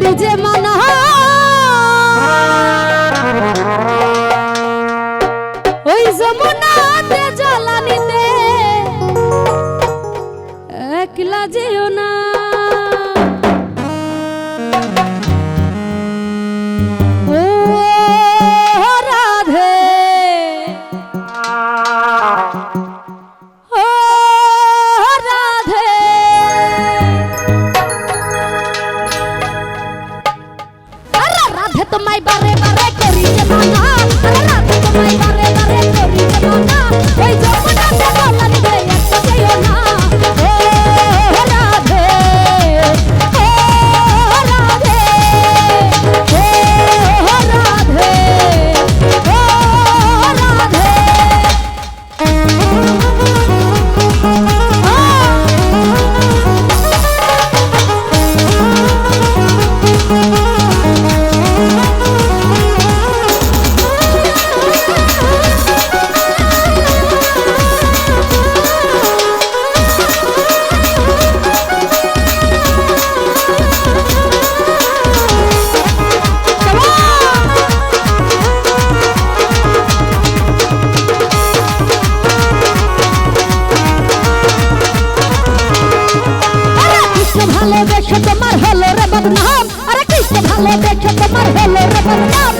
Ricevo তোমায় বারে বারে But now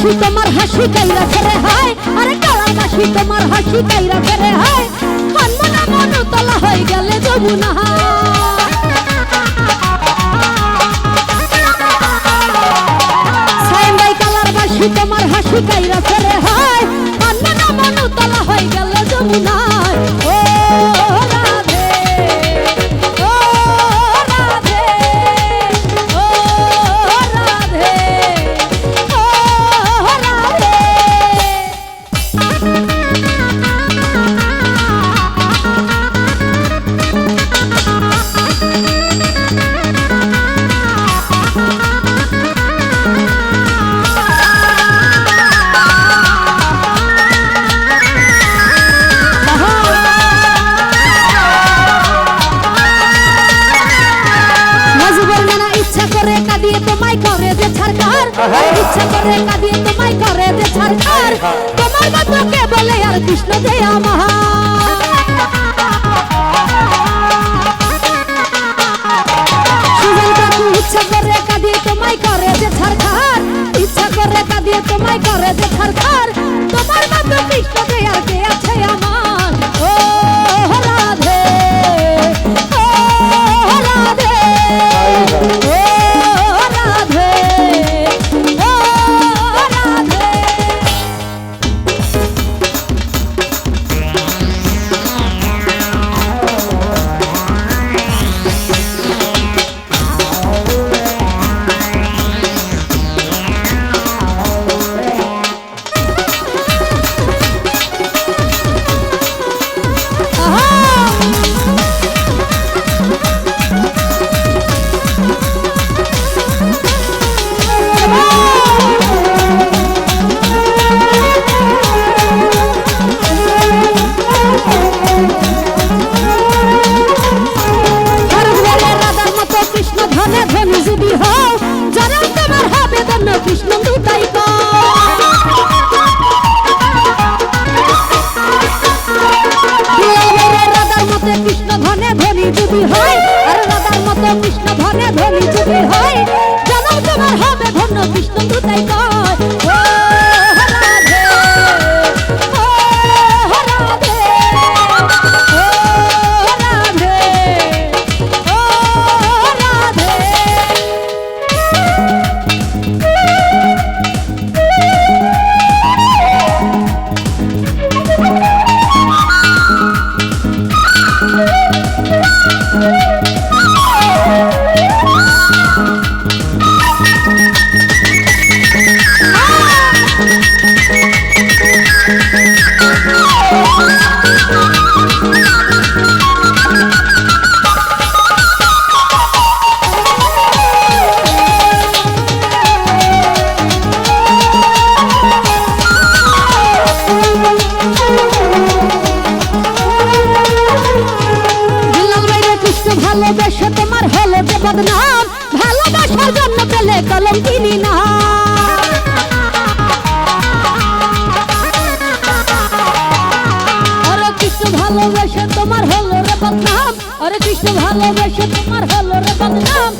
কাশি তোমার হাসি কাইরা করে হয়। আরে কালা কাশি তোমার হাসি কাইরা করে হয়। কান্না মন তলা হয়ে গেলে যমুনা। তোমার হাসি কাইরা করে হয়। করে কাঁদিয়ে তোমায় করে রে সরকার তোমার বাবাকে বলে আর কৃষ্ণ দে আমার। ইচ্ছা করে কাঁদিয়ে তোমায় করে যে সরকার তোমার বাবা কৃষ্ণ দে কে আছে আমার? বদনাম ভালোবাসার জন্য পেলে কলম কিনি না কৃষ্ণ ভালোবেসে তোমার হলো রে বদনাম। আরে কৃষ্ণ ভালোবেসে তোমার হলো রে বদনাম।